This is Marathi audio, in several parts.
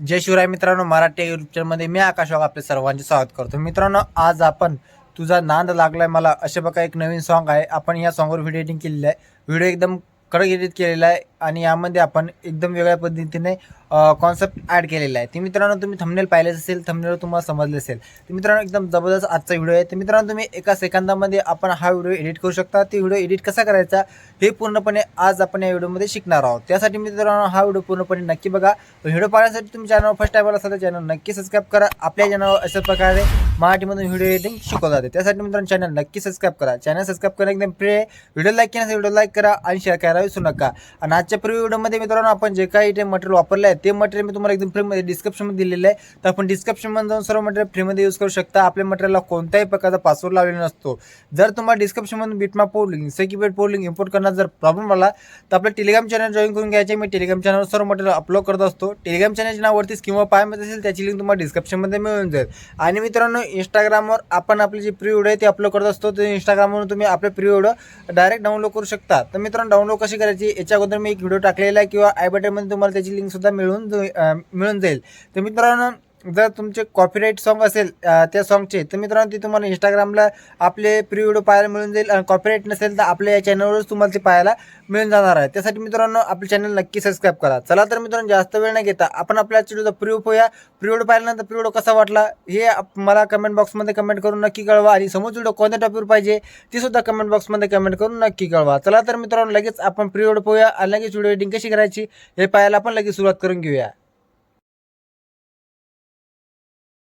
जय शिवराय मित्रांनो मराठी युट्यूब चॅनलमध्ये मी आकाश वाघ आपले सर्वांचे स्वागत करतो. मित्रांनो आज आपण तुझा नांद लागलाय मला. असे बघा एक नवीन सॉन्ग आहे. आपण या सॉन्गवर व्हिडिओ एडिटिंग केलेलं आहे. व्हिडिओ एकदम कडक एडिट केलेला आहे आणि यामध्ये आपण एकदम वेगळ्या पद्धतीने कॉन्सेप्ट ॲड केलेला आहे. ते मित्रांनो तुम्ही थंबनेल पाहिलेच असेल थंबनेल तुम्हाला समजले असेल. तर मित्रांनो एकदम जबरदस्त आजचा व्हिडिओ आहे. तर मित्रांनो तुम्ही एका सेकंदामध्ये आपण हा व्हिडिओ एडिट करू शकता. ते व्हिडिओ एडिट कसा करायचा हे पूर्णपणे आज आपण या व्हिडिओमध्ये शिकणार आहोत. त्यासाठी मित्रांनो हा व्हिडिओ पूर्णपणे नक्की बघा. व्हिडिओ पाहण्यासाठी तुम्ही चॅनल फर्स्ट टाईम आला असाल तर चॅनल नक्की सबस्क्राईब करा. आपल्या चॅनलवर अशा प्रकारे मराठीमधून व्हिडिओ एडिटिंग शिकवलं जाते. त्यासाठी मित्रांनो चॅनल नक्की सबस्क्राईब करा. चॅनल सबस्क्राईब करा एकदम प्रे व्हिडिओ लाईक केल्यानंतर व्हिडिओ लाईक करा आणि शेअर करा करायला विसरू नका. आणि आजच्या प्री व्हिडिओमध्ये मित्रांनो आपण जे काही ते मटेरियल वापरलं आहे ते मटेरियल मी तुम्हाला एकदम फ्रीमध्ये डिस्क्रिप्शनमध्ये दिलेलं आहे. तर आपण डिस्क्रिप्शनमध्ये जाऊन सर्व मटेरियल फ्रीमध्ये यूज करू शकता. आपल्या मटेरियलला कोणत्याही प्रकारचा पासवर्ड लावलेला नसतो. जर तुम्हाला डिस्क्रिप्शनमधून बिटमा पोर्लिंग सेक्युबेट पोलिंग इम्पोर्ट करण्यात जर प्रॉब्लेम आला तर आपल्या टेलिग्राम चॅनल जॉईन करून घ्यायचे. मी टेलिग्राम चॅनलवर सर्व मटेरियल अपलोड करत असतो. टेलिग्राम चॅनलच्या नावावरतीच किंवा पायमध्ये असेल त्याची लिंक तुम्हाला डिस्क्रिप्शनमध्ये मिळून जाईल. आणि मित्रांनो इंस्टाग्रामवर आपण आपली जी प्री व्हिडिओ आहे ती अपलोड करत असतो. ते इंस्टाग्रामवरून तुम्ही आपले प्री व्हिडिओ डायरेक्ट डाउनलोड करू शकता. तर मित्रांनो डाउनलोड कशी करायची याच्या अगोदर मी एक व्हिडिओ टाकलेला आहे किंवा आय बटनमध्ये तुम्हाला त्याची लिंकसुद्धा मिळून मिळून जाईल. तर मित्रांनो जर तुमचे कॉपीराईट सॉन्ग असेल त्या सॉन्गचे तर मित्रांनो ते तुम्हाला इंस्टाग्रामला आपले प्री व्हिडिओ पाहायला मिळून जाईल. आणि कॉपीराईट नसेल तर आपल्या या चॅनलवरच तुम्हाला ते पाहायला मिळून जाणार आहे. त्यासाठी मित्रांनो आपले चॅनल नक्की सबस्क्राईब करा. चला तर मित्रांनो जास्त वेळ नाही घेता आपण आपल्या व्हिडिओचा प्री पोया प्री व्हिडिओ पाहिल्यानंतर प्री व्हिडिओ कसा वाटला हे आप- मला कमेंट बॉक्समध्ये कमेंट करून नक्की कळवा. आणि समोर व्हिडिओ कोणत्या टॉपिकवर पाहिजे ती सुद्धा कमेंट बॉक्समध्ये कमेंट करून नक्की कळवा. चला तर मित्रांनो लगेच आपण प्री व्हिडिओ आणि लगेच व्हिडिओ एडिटिंग कशी करायची हे पाहायला आपण लगेच सुरुवात करून घेऊया.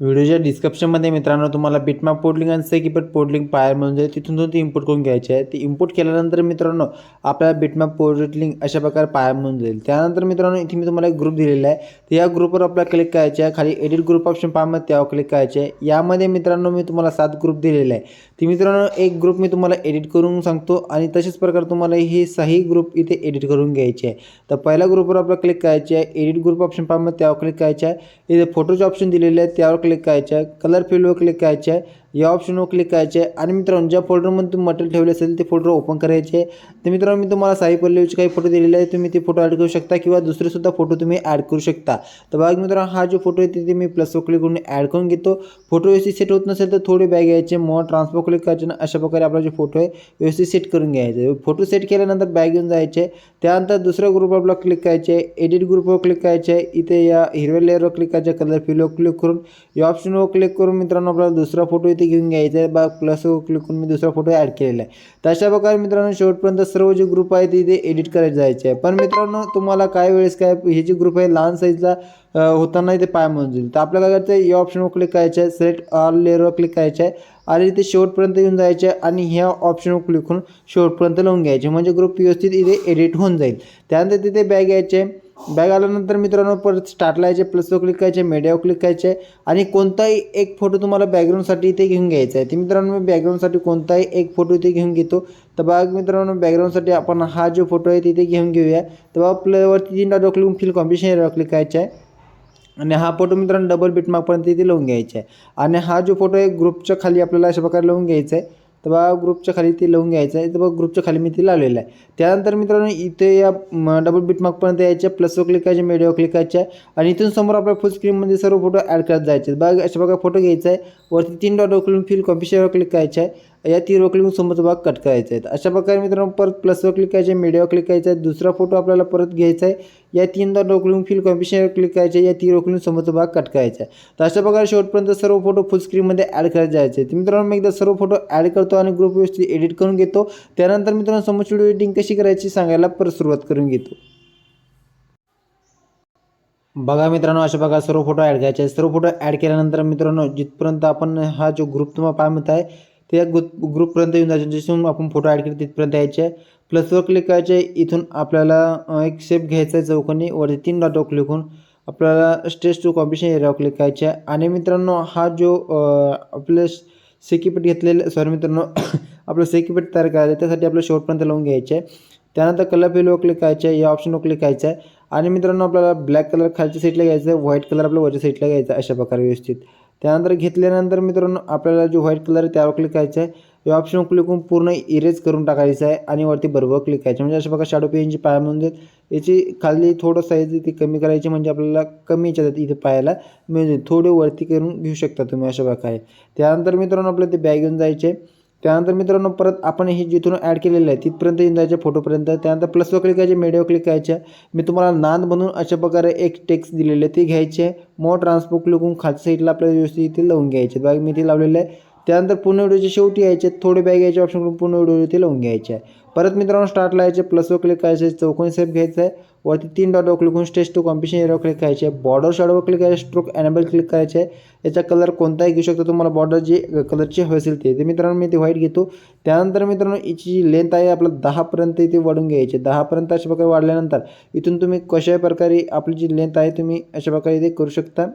व्हिडिओच्या डिस्क्रिप्शनमध्ये मित्रांनो तुम्हाला बिटमा पोर्टलिंग आणि सेकिपेट पोर्टलिंग पायर मिळून जाईल. तिथून तुम्ही ती इम्पोर्ट करून घ्यायची आहे. ती इम्पोर्ट केल्यानंतर मित्रांनो आपल्याला बिटमा पोर्टलिंग अशा प्रकारे पायर मिळून जाईल. त्यानंतर मित्रांनो इथे मी तुम्हाला एक ग्रुप दिलेला आहे. तर या ग्रुपवर आपल्याला क्लिक करायचे आहे. खाली एडिट ग्रुप ऑप्शन पाहामध्ये त्यावर क्लिक करायचे आहे. यामध्ये मित्रांनो मी तुम्हाला सात ग्रुप दिलेला आहे. ती मित्रांनो एक ग्रुप मी तुम्हाला एडिट करून सांगतो आणि तशाच प्रकारे तुम्हाला हे सही ग्रुप इथे एडिट करून घ्यायचे आहे. तर पहिल्या ग्रुपवर आपल्याला क्लिक करायचे आहे. एडिट ग्रुप ऑप्शन पाहामध्ये त्यावर क्लिक करायचे आहे. इथे फोटोचे ऑप्शन दिलेले आहे त्यावर क्लिक करायचं आहे कलर फील्डवर क्लिक करायचं आहे या ऑप्शनवर क्लिक करायचे. आणि मित्रांनो ज्या फोल्डरमध्ये तुम्ही मटेरियल ठेवले असेल ते फोल्डर ओपन करायचे. तर मित्रांनो मी तुम्हाला साई पल्लवीचे काही फोटो दिलेले आहे तुम्ही ते फोटो ॲड करू शकता किंवा दुसरेसुद्धा फोटो तुम्ही ॲड करू शकता. तर बघा मित्रांनो हा जो फोटो आहे तिथे मी प्लसवर क्लिक करून ॲड करून घेतो. फोटो व्यवस्थित सेट होत नसेल तर थोडी बॅग घ्यायचे मग ट्रान्सफर क्लिक करायचे ना अशा प्रकारे आपला जो फोटो आहे व्यवस्थित सेट करून घ्यायचे. फोटो सेट केल्यानंतर बॅग घेऊन जायचे. त्यानंतर दुसऱ्या ग्रुपवर आपला क्लिक करायचे. एडिट ग्रुपवर क्लिक करायचे. आहे इथे या हिरव्या लेअरवर क्लिक करायचे. कलर फिलवर क्लिक करून. या ऑप्शनवर क्लिक करून मित्रांनो आपल्याला दुसरा फोटो इथे घेऊन घ्यायचं. आहे बा प्लस क्लिक करून मी दुसरा फोटो ॲड केलेला आहे. तशा प्रकारे मित्रांनो शेवटपर्यंत सर्व जे ग्रुप आहे ते इथे एडिट करायचे जायचे आहे. पण मित्रांनो तुम्हाला काय वेळेस काय हे जे ग्रुप आहे लहान साईजला होताना इथे पाय म्हणून जाईल. तर आपल्याला काय करायचं या ऑप्शनवर क्लिक करायचं आहे. सिलेक्ट ऑल लेअरवर क्लिक करायचं आहे. आणि इथे शेवटपर्यंत येऊन जायचे आहे. आणि ह्या ऑप्शनवर क्लिक करून शेवटपर्यंत लावून घ्यायचे म्हणजे ग्रुप व्यवस्थित इथे एडिट होऊन जाईल. त्यानंतर तिथे बॅग यायचे बॅग आल्यानंतर मित्रांनो परत स्टार्टला यायचे प्लसवर क्लिक करायचे मीडियावर क्लिक करायचे आणि कोणताही एक फोटो तुम्हाला बॅकग्राऊंडसाठी इथे घेऊन घ्यायचा आहे. ते मित्रांनो मी बॅकग्राऊंडसाठी कोणताही एक फोटो इथे घेऊन घेतो. तर बघा मित्रांनो बॅकग्राऊंडसाठी आपण हा जो फोटो आहे तिथे घेऊन घेऊया. तर बघा प्लेवरती तीन dot click fill combination click करायचं आहे. आणि हा फोटो मित्रांनो डबल बिटमार्कपर्यंत इथे लावून घ्यायचा आहे. आणि हा जो फोटो आहे ग्रुपच्या खाली आपल्याला अशा प्रकारे लावून घ्यायचा आहे. तर बघा ग्रुपच्या खाली ते लावून घ्यायचं आहे. तर बघा ग्रुपच्या खाली मी ते लावलेलं आहे. त्यानंतर मित्रांनो इथे या डबल बिटमार्कपर्यंत यायच्या. प्लसवर क्लिक करायचे मीडियावर क्लिक करायचे आहे आणि इथून समोर आपल्या फुल स्क्रीनमध्ये सर्व फोटो ॲड करत जायचे. बघा अशा प्रकारे फोटो घ्यायचा आहे. वरती तीन डॉट क्लिक फिल कॉम्पिशनवर क्लिक करायचे आहे. या तीन क्लिक समोरचा भाग कट करायचा आहे. अशा प्रकारे मित्रांनो परत प्लसवर क्लिक करायचे मीडियावर क्लिक करायचा आहे दुसरा फोटो आपल्याला परत घ्यायचा आहे. या तीनदा डॉट फिल कॉम्पिशनवर क्लिक करायचे या तीर क्लिक समोरचा भाग कट करायचा आहे. तर अशा प्रकारे शेवटपर्यंत सर्व फोटो फुल स्क्रीनमध्ये ॲड करायचे जायचे तर मित्रांनो मी एकदा सर्व फोटो ॲड करतो आणि ग्रुप व्यवस्थित एडिट करून घेतो. त्यानंतर मित्रांनो समोर व्हिडिओ एडिटिंग कशी करायची सांगायला परत सुरुवात करून घेतो. बघा मित्रांनो अशा प्रकारे सर्व फोटो ॲड करायचे आहेत. सर्व फोटो ॲड केल्यानंतर मित्रांनो जिथपर्यंत आपण हा जो ग्रुप तुम्हाला पाय म्हणत आहे त्या ग्रुप ग्रुपपर्यंत येऊन जायचं. जिथून आपण फोटो ॲड केले तिथपर्यंत यायचे. आहे प्लसवर क्लिक करायचे. इथून आपल्याला एक शेप घ्यायचा आहे चौकोनी. वरती तीन डॉटवर क्लिक होऊन आपल्याला स्टेज टू कॉम्पिटिशन एरियावर क्लिक करायचे आहे. आणि मित्रांनो हा जो आपले आपलं सेकिपेट घेतलेलं सॉरी मित्रांनो आपलं सेकिपेट तयार करायचं आहे त्यासाठी आपलं शेवटपर्यंत लावून घ्यायचे आहे. त्यानंतर कलर फिलवर क्लिक करायचं आहे. या ऑप्शनवर क्लिक करायचं आहे. आणि मित्रांनो आपल्याला ब्लॅक कलर खालच्या साईडला घ्यायचं आहे. व्हाईट कलर आपल्या वरच्या साईडला घ्यायचा अशा प्रकारे व्यवस्थित. त्यानंतर घेतल्यानंतर मित्रांनो आपल्याला जो व्हाईट कलर आहे त्यावर क्लिक करायचं आहे. या ऑप्शन क्लिक करून पूर्ण इरेज करून टाकायचं आहे आणि वरती बरोबर क्लिक करायचं म्हणजे अशा प्रकारे शॅडो पेनची पाया म्हणून देत याची खाली थोडं साईज ती कमी करायची म्हणजे आपल्याला कमी याच्यात इथे पाहायला मिळून थोडे वरती करून घेऊ शकता तुम्ही अशा प्रकारे. त्यानंतर मित्रांनो आपल्याला ते बॅग घेऊन जायचे त्यानंतर मित्रांनो परत आपण हे जिथून ॲड केलेलं आहे तिथपर्यंत येऊन जायचे फोटोपर्यंत. त्यानंतर प्लसवर क्लिक करायचे मेडिओ क्लिक करायचे. मी तुम्हाला नांद बनवून अशा प्रकारे एक टेक्स्ट दिलेले आहे ते घ्यायचे. मो ट्रान्सपोर्ट लिखून खालच्या साईडला आपल्याला व्यवस्थित इथे लावून घ्यायचे. बघा मी ते लावलेलं आहे. त्यानंतर पूर्ण व्हिडिओच्या शेवटी यायचे थोडे बॅग यायचे ऑप्शन करून पूर्ण व्हिडिओ ते लावून घ्यायचे. आहे परत मित्रांनो स्टार्टला यायचे प्लसवर क्लिक करायचे चौकोनी सेप घ्यायचं आहे. वरती तीन डॉटवर क्लिक करून स्टेज टू कॉम्पिशन एरियावर क्लिक करायचे. बॉर्डर शॉडवर क्लिक करायचे स्ट्रोक एनेबल क्लिक करायचे. याचा कलर कोणताही घेऊ शकतो तुम्हाला बॉर्डर जे कलरची हवी असेल ते. ते मित्रांनो मी ते व्हाईट घेतो. त्यानंतर मित्रांनो याची जी लेंथ आहे आपलं दहापर्यंत इथे वाढून घ्यायची. दहापर्यंत अशा प्रकारे वाढल्यानंतर इथून तुम्ही कशा प्रकारे आपली जी लेंथ आहे तुम्ही अशा प्रकारे इथे करू शकता.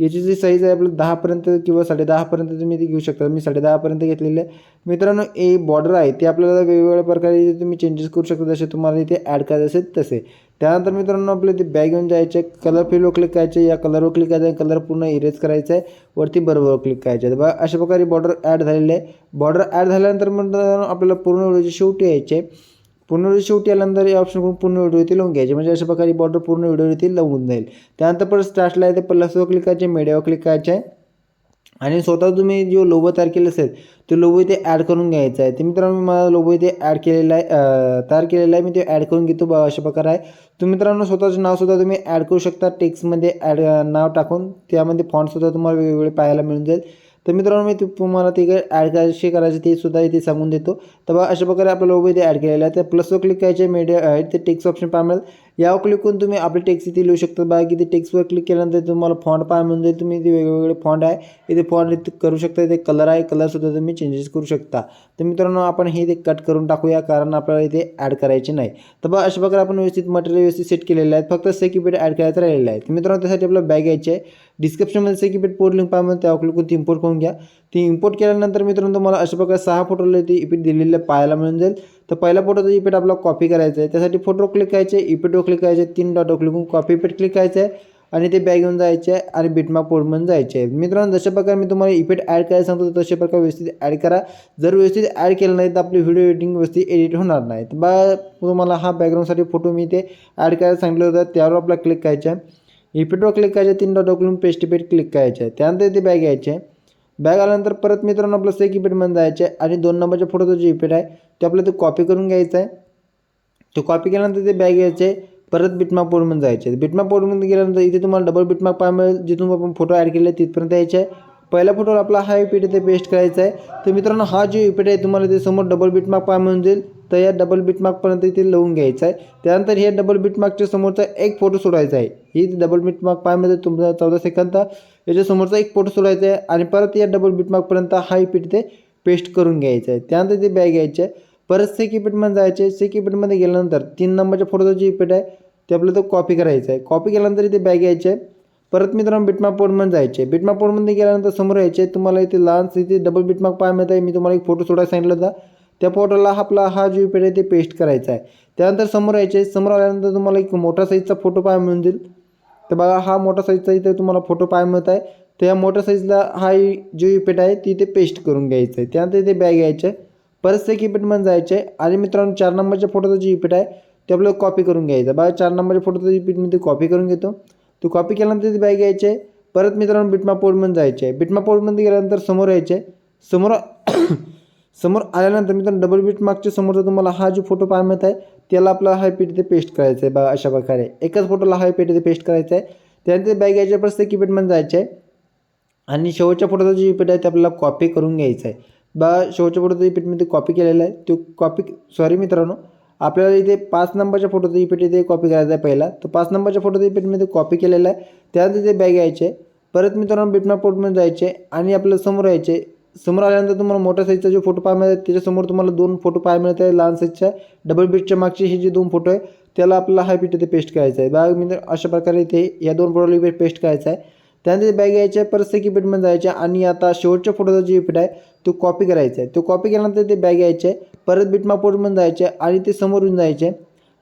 याची जी साईज आहे आपलं दहापर्यंत किंवा साडेदहापर्यंत तुम्ही ती घेऊ शकता. मी साडेदहापर्यंत घेतलेले आहे. मित्रांनो ए बॉर्डर आहे ते आपल्याला वेगवेगळ्या प्रकारे तुम्ही चेंजेस करू शकता जसे तुम्हाला इथे ॲड करायचे असेल तसे. त्यानंतर मित्रांनो आपले ते बॅग घेऊन जायचे कलर फिलवर क्लिक करायचे या कलरवर क्लिक करायचं कलर पूर्ण इरेज करायचं आहे. वरती बरोबर क्लिक करायचं आहे. बघा अशा प्रकारे बॉर्डर ॲड झालेले आहे. बॉर्डर ॲड झाल्यानंतर मित्रांनो आपल्याला पूर्ण व्हिडिओचे शेवटी यायचे पूर्ण शेवटी आल्यानंतर या ऑप्शन करून पूर्ण व्हिडिओ इथे लावून घ्यायचे. म्हणजे अशा प्रकारे बॉर्डर पूर्ण व्हिडिओ इथे लावून जाईल. त्यानंतर परत स्टार्टला आहे ते प्लसवर क्लिक करायचे मीडियावर क्लिक करायचे. आहे आणि स्वतः तुम्ही जो लोगो तयार केलं असेल तो लोगो इथे ॲड करून घ्यायचा आहे. ते मित्रांनो मी माझा लोगो इथे ॲड केलेला आहे तयार केलेला आहे. मी ते ॲड करून घेतो अशा प्रकारे आहे. तुम्ही मित्रांनो स्वतःचं नावसुद्धा तुम्ही ॲड करू शकता. टेक्स्टमध्ये ॲड नाव टाकून. त्यामध्ये फॉन्टसुद्धा तुम्हाला वेगवेगळे पाहायला मिळून जाईल. तर मित्रांनो मी तुम्हाला ते काय ॲड कशी करायची ते सुद्धा इथे सांगून देतो. तर बघा अशा प्रकारे आपल्याला लोगो इथे ॲड केलेला आहे. त्या प्लसवर क्लिक करायचे मीडिया uh, ते टेक्स्ट ऑप्शन पाहिजे यावर क्लिक करून तुम्ही आपले टेक्स्ट इथे लिहू शकता. बघा की ते टेक्स्टवर क्लिक केल्यानंतर तुम्हाला फॉन्ट पाहा म्हणून जाईल. तुम्ही इथे वेगवेगळे फॉन्ट आहे. इथे फॉन्ट इथे करू शकता. इथे कलर आहे. कलरसुद्धा तुम्ही चेंजेस करू शकता. तर मित्रांनो आपण हे इथे कट करून टाकूया कारण आपल्याला इथे ॲड करायचे नाही. तर बघा अशा प्रकारे आपण व्यवस्थित मटेरियल व्यवस्थित सेट केलेलं आहे. फक्त सेक्युपेट ॲड करायचं राहिलेलं आहे. तर मित्रांनो त्यासाठी आपल्याला बॅग घ्यायची आहे. डिस्क्रिप्शनमध्ये सेक्युपेट पोर्ट लिंक पाहा त्यावर क्लिक करून ती इम्पोर्ट करून घ्या. ती इम्पोर्ट केल्यानंतर मित्रांनो तुम्हाला अशा प्रकारे सहा फोटोला ती इपिट दिलेलं पाहायला मिळून जाईल. तर पहिल्या फोटोचा इपेट आपला कॉपी करायचा आहे त्यासाठी फोटो क्लिक करायचे इपेटवर क्लिक करायचे तीन डॉटवर क्लिक करून कॉपी इपीट क्लिक करायचं आहे आणि ते बॅग घेऊन जायचे आहे आणि बिटमा पोर्टमध्ये जायचे. आहे मित्रांनो जशा प्रकारे मी तुम्हाला इफेक्ट ॲड करायला सांगतो तशा प्रकारे व्यवस्थित ॲड करा. जर व्यवस्थित ॲड केलं नाही तर आपली व्हिडिओ एडिटिंग व्यवस्थित एडिट होणार नाही. तर बा तुम्हाला हा बॅकग्राऊंडसाठी फोटो मी ते ॲड करायला सांगितलं होतं. त्यावर आपला क्लिक करायचं आहे इफेक्टवर क्लिक करायचे तीन dot click paste effect click करायचे. आहे त्यानंतर ते बॅग घ्यायचे. आहे बॅग आल्यानंतर परत मित्रांनो आपलं सेक इफेक्टमध्ये जायचं आहे आणि दोन नंबरच्या फोटोचं जे इफेक्ट आहे ते आपल्याला ते कॉपी करून घ्यायचं आहे तो कॉपी केल्यानंतर ते बॅग घ्यायचे परत बिटमार्क पोर्टमध्ये जायचे. बिटमार्क पोर्टमध्ये गेल्यानंतर इथे तुम्हाला डबल बिटमार्क पाहायला मिळेल जिथून आपण फोटो ॲड केले तिथपर्यंत यायचे. आहे पहिल्या फोटोवर आपला हा इपेट इथे पेस्ट करायचा आहे तर मित्रांनो हा जो इपेट आहे तुम्हाला ते समोर डबल बिटमार्क पाहायला मिळून जाईल. तर या डबल बिटमार्कपर्यंत इथे लावून घ्यायचा आहे त्यानंतर हे डबल बिटमार्कच्या समोरचा एक फोटो सोडायचा आहे. ही डबल बिटमार्क पाहायमध्ये तुमचा चौदा सेकंद याच्या समोरचा एक फोटो सोडायचा आहे आणि परत या डबल बिटमार्कपर्यंत हा इफेक्ट ते पेस्ट करून घ्यायचं आहे. त्यानंतर ते बॅग घ्यायचे आहे परत सेकी इफेक्टमध्ये जायचे. सेकी इफेक्टमध्ये गेल्यानंतर तीन नंबरच्या फोटोचा जे इफेक्ट आहे ते आपलं तो कॉपी करायचं आहे. कॉपी केल्यानंतर इथे बॅग घ्यायचे आहे परत मित्रांनो बिटमार्क पोर्टमध्ये जायचे. बिटमार्क पोर्टमध्ये गेल्यानंतर समोर यायचे. तुम्हाला इथे लहान इथे डबल बिटमार्क पाहायला मिळत. आहे मी तुम्हाला एक फोटो सोडायला सांगितलं होता. त्या फोटोला आपला हा जो इफेक्ट आहे ते पेस्ट करायचा आहे. त्यानंतर समोर यायचे. समोर आल्यानंतर तुम्हाला एक मोठा साईजचा फोटो पाहायला मिळून जाईल. तर बघा हा मोठा साईजचा इथे तुम्हाला फोटो पाहायला मिळत आहे. तर या मोठ्या साईजला हा जो इपेट आहे ती इथे पेस्ट करून घ्यायचं आहे. त्यानंतर इथे बॅग घ्यायचं आहे. परत एक इपेटमध्ये जायचं आहे. आणि मित्रांनो चार नंबरच्या फोटोचा जो इपेट आहे ते आपल्याला कॉपी करून घ्यायचं बघा चार नंबरच्या फोटोचा इपेट मी ते कॉपी करून घेतो. तो कॉपी केल्यानंतर ती बॅग घ्यायचे आहे. परत मित्रांनो बिटमा पोर्टमध्ये जायचे आहे. बिटमा पोर्टमध्ये गेल्यानंतर समोर यायचे आहे. समोर समोर आल्यानंतर मित्रांनो डबल बीट मागच्या समोरचा तुम्हाला हा जो फोटो पाहायला मिळत आहे त्याला आपला हा पीठ इथे पेस्ट करायचं आहे बघा अशा प्रकारे. एकाच फोटोला हा पीठ इथे पेस्ट करायचं आहे त्यानंतर बॅग घ्यायच्या प्रत्येक कीपॅडमध्ये जायचं आहे आणि शेवटच्या फोटोचा जो इफेक्ट आहे ते आपल्याला कॉपी करून घ्यायचं आहे बा शेवटच्या फोटोचा इफेक्ट मी ते कॉपी केलेला आहे. तो कॉपी सॉरी मित्रांनो आपल्याला इथे पाच नंबरच्या फोटोचं इपेट इथे कॉपी करायचा आहे पहिला. तर पाच नंबरच्या फोटोचं इफेक्ट मी ते कॉपी केलेला आहे. त्यानंतर ते बॅग यायचे. परत मित्रांनो बिटमा पोर्टमध्ये जायचे आणि आपल्याला समोर यायचे समोर आल्यानंतर तुम्हाला मोठ्या साईजचा जो फोटो पाहायला मिळतात त्याच्यासमोर तुम्हाला दोन फोटो पाहायला मिळत आहे लहान साईजच्या डबल बेडच्या मागचे हे जे दोन फोटो आहे त्याला आपल्याला हा पीठ इथे पेस्ट करायचं आहे. बॅग म्हणजे अशा प्रकारे इथे या दोन फोटोला इफेक्ट पेस्ट करायचा आहे. त्यानंतर बॅग यायच्या परत सेकी पीठमध्ये जायचे आणि आता शेवटच्या फोटोचा जो इफेक्ट आहे तो कॉपी करायचा आहे. तो कॉपी केल्यानंतर ते बॅग यायचे परत बिटमा पोटमध्ये जायचे आणि ते समोरून जायचे.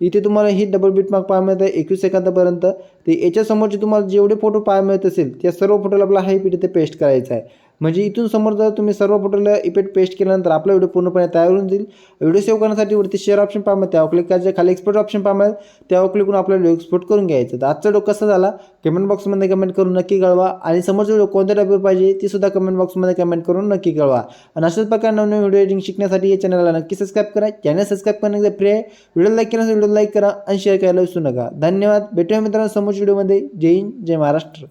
इथे तुम्हाला ही डबल बीटमार्क पाहायला मिळतं एकवीस सेकंदापर्यंत. ते याच्यासमोरचे तुम्हाला जेवढे फोटो पाहायला मिळत असेल त्या सर्व फोटोला आपला हा पीठ इथे पेस्ट करायचा आहे. म्हणजे इथून समोर जर तुम्ही सर्व फोटोला इफेक्ट पेस्ट केल्यानंतर आपला व्हिडिओ पूर्णपणे तयार होऊन जाईल. व्हिडिओ सेव्ह करण्यासाठी वरती शेअर ऑप्शन पाहा त्यावर क्लिक करायचे खाली एक्सपोर्ट ऑप्शन पाहा त्यावर क्लिक करून आपला व्हिडिओ एक्सपोर्ट करून घ्यायचं तर आजचा व्हिडिओ कसा झाला? कमेंट बॉक्समध्ये कमेंट करून नक्की कळवा. आणि समोरचा व्हिडिओ कोणत्या टॉपिक पाहिजे ती सुद्धा कमेंट बॉक्समध्ये कमेंट करून नक्की कळवा. आणि अशाच प्रकारे नवीन व्हिडिओ एडिटिंग शिकण्यासाठी या चॅनलला नक्की सबस्क्राईब करा. चॅनल सबस्क्राईब करण्याचा फ्री आहे. व्हिडिओ लाईक केल्यानंतर व्हिडिओ लाईक करा आणि शेअर करायला विसरू नका. धन्यवाद. भेटूया मित्रांनो समोरच्या व्हिडिओमध्ये जय हिंद. जय महाराष्ट्र.